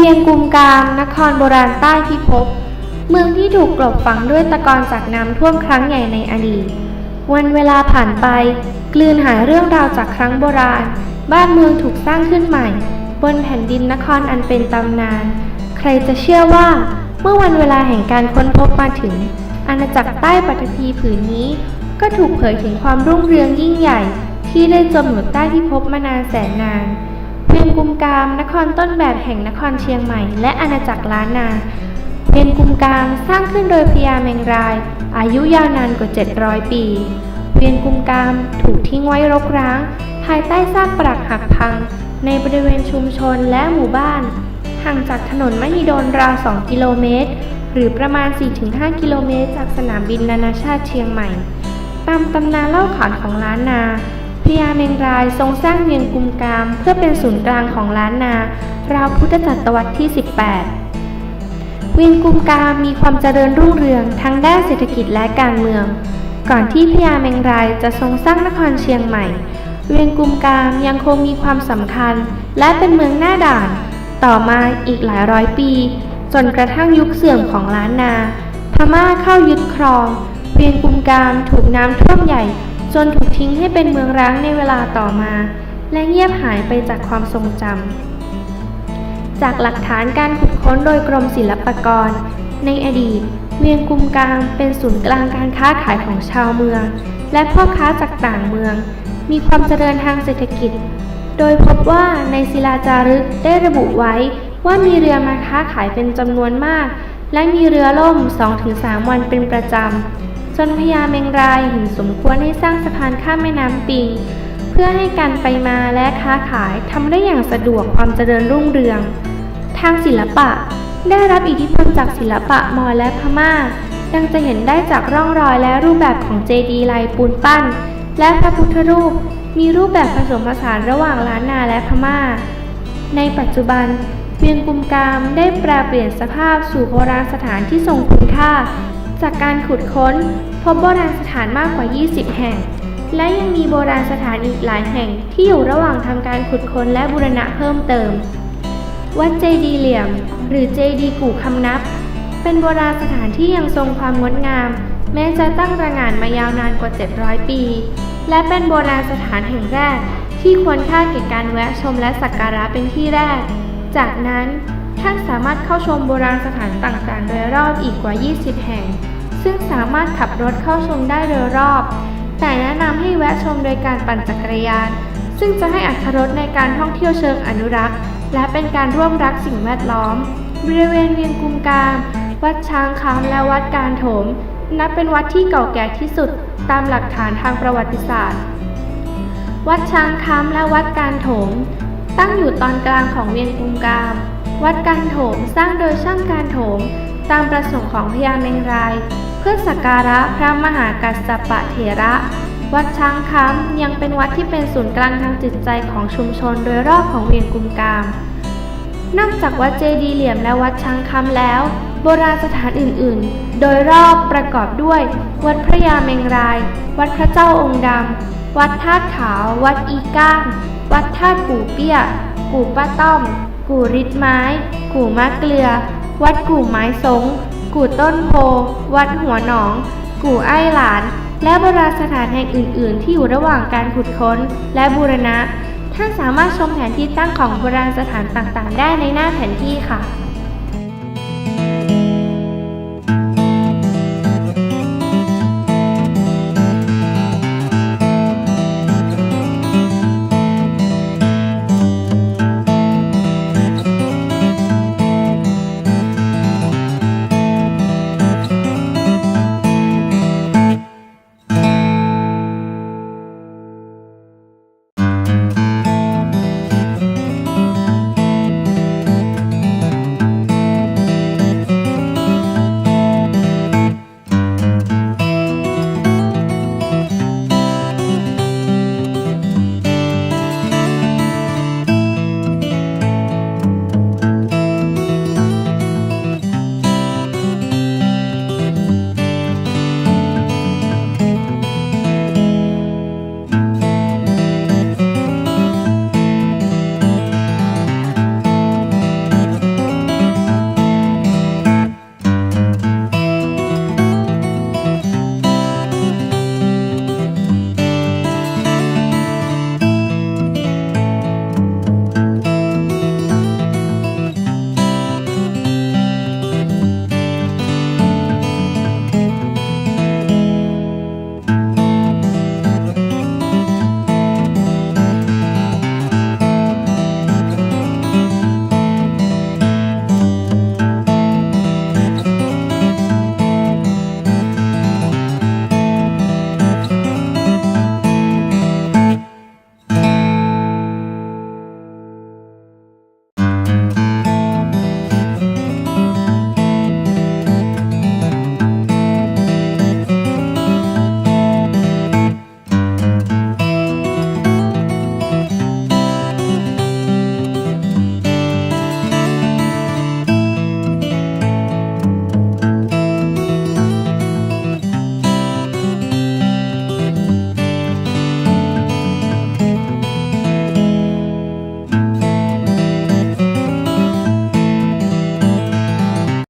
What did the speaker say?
เวียงกุมกาม นครโบราณใต้พิภพ เมืองที่ถูกกลบฝังด้วยตะกอนจากน้ำท่วมครั้งใหญ่ในอดีต วันเวลาผ่านไป กลืนหายเรื่องราวจากครั้งโบราณ บ้านเมืองถูกสร้างขึ้นใหม่ บนแผ่นดินนครอันเป็นตำนาน ใครจะเชื่อว่า เมื่อวันเวลาแห่งการค้นพบมาถึง อาณาจักรใต้ปัตภีผืนนี้ ก็ถูกเผยถึงความรุ่งเรืองยิ่งใหญ่ ที่ได้จมอยู่ใต้พิภพมานานแสนนาน เวียงกุมกามนครต้นแบบแห่งนครเชียงใหม่ และอาณาจักรล้านนาเวียงกุมกามสร้างขึ้นโดยพญาแมงราย อายุยาวนานกว่า 700 ปี เวียงกุมกามถูกทิ้งไว้รกร้าง ภายใต้ซากปรักหักพัง ในบริเวณชุมชนและหมู่บ้าน ห่างจากถนนมหิดลราว 2 กิโลเมตร หรือประมาณ 4-5 กิโลเมตร จากสนามบินนานาชาติเชียงใหม่ ตามตำนานเล่าขานของล้านนา พญาเมงรายทรงสร้างเวียงกุมกามเพื่อเป็นศูนย์กลางของล้านนา ราวพุทธศตวรรษที่ 18 เวียงกุมกามมีความเจริญรุ่งเรืองทั้งด้านเศรษฐกิจและการเมือง ก่อนที่พญาเมงรายจะทรงสร้างนครเชียงใหม่ เวียงกุมกามยังคงมีความสำคัญ และเป็นเมืองหน้าด่าน ต่อมาอีกหลายร้อยปี จนกระทั่งยุคเสื่อมของล้านนา พม่าเข้ายึดครอง เวียงกุมกามถูกน้ำท่วมใหญ่ นถูกทิ้งให้เป็นเมืองร้างในเวลาต่อมา และเงียบหายไปจากความทรงจำ จากหลักฐานการขุดค้นโดยกรมศิลปากร ในอดีต เวียงกุมกามเป็นศูนย์กลางการค้าขายของชาวเมือง และพ่อค้าจากต่างเมือง มีความเจริญทางเศรษฐกิจ โดยพบว่าในศิลาจารึกได้ระบุไว้ว่ามีเรือมาค้าขายเป็นจำนวนมาก และมีเรือล่ม 2-3 วันเป็นประจำ จนพญาเมงรายเห็นสมควรให้สร้างสะพานข้ามแม่น้ำปิง เพื่อให้การไปมาและค้าขายทำได้อย่างสะดวกความเจริญรุ่งเรือง ทางศิลปะได้รับอิทธิพลจากศิลปะมอญและพม่า ดังจะเห็นได้จากร่องรอยและรูปแบบของเจดีย์ลายปูนปั้น และพระพุทธรูป มีรูปแบบผสมผสานระหว่างล้านนาและพม่า ในปัจจุบันเวียงกุมกามได้แปลเปลี่ยนสภาพสู่โบราณสถานที่ทรงคุณค่า จากการขุดค้น พบโบราณสถานมากกว่า 20 แห่ง และยังมีโบราณสถานอีกหลายแห่งที่อยู่ระหว่างทำการขุดค้นและบูรณะเพิ่มเติม วัดเจดีเหลี่ยม หรือเจดีกู่คำนับ เป็นโบราณสถานที่ยังทรงความงดงาม แม้จะตั้งระงานมายาวนานกว่า 700 ปี และเป็นโบราณสถานแห่งแรก ที่ควรค่าแก่การแวะชมและสักการะเป็นที่แรก จากนั้นท่านสามารถเข้าชมโบราณสถานต่างๆ โดยรอบอีกกว่า 20 แห่ง ซึ่งสามารถขับรถเข้าชมได้โดยรอบ แต่แนะนำให้แวะชมโดยการปั่นจักรยาน ซึ่งจะให้อัตรสในการท่องเที่ยวเชิงอนุรักษ์ และเป็นการร่วมรักสิ่งแวดล้อม บริเวณเวียงกุมกาม วัดช้างคำและวัดการโถม นับเป็นวัดที่เก่าแก่ที่สุดตามหลักฐานทางประวัติศาสตร์ วัดช้างคำและวัดการโถม ตั้งอยู่ตอนกลางของเวียงกุมกาม วัดการโถมสร้างโดยช่างการโถมตามประสงค์ของพญาเมงราย เพื่อสักการะพระมหากัสสปะเถระ วัดช้างคำยังเป็นวัดที่เป็นศูนย์กลางทางจิตใจของชุมชนโดยรอบของเวียงกุมกาม นอกจากวัดเจดีย์เหลี่ยมและวัดช้างคำแล้ว โบราณสถานอื่น ๆ โดยรอบประกอบด้วย วัดพระยาเมงราย วัดพระเจ้าองค์ดำ วัดธาตุขาว วัดอีก้าง วัดธาตุกู่เปี้ย กู่ป้าต้อม กู่ริดไม้ กู่มะเกลือ วัดกู่ไม้สง กู่ต้นโพ วัดหัวหนอง กู่ไอ้หลาน และโบราณสถานแห่งอื่น ๆ ที่อยู่ระหว่างการขุดค้นและบูรณะ ท่านสามารถชมแผนที่ตั้งของโบราณสถานต่าง ๆ ได้ในหน้าแผนที่ค่ะ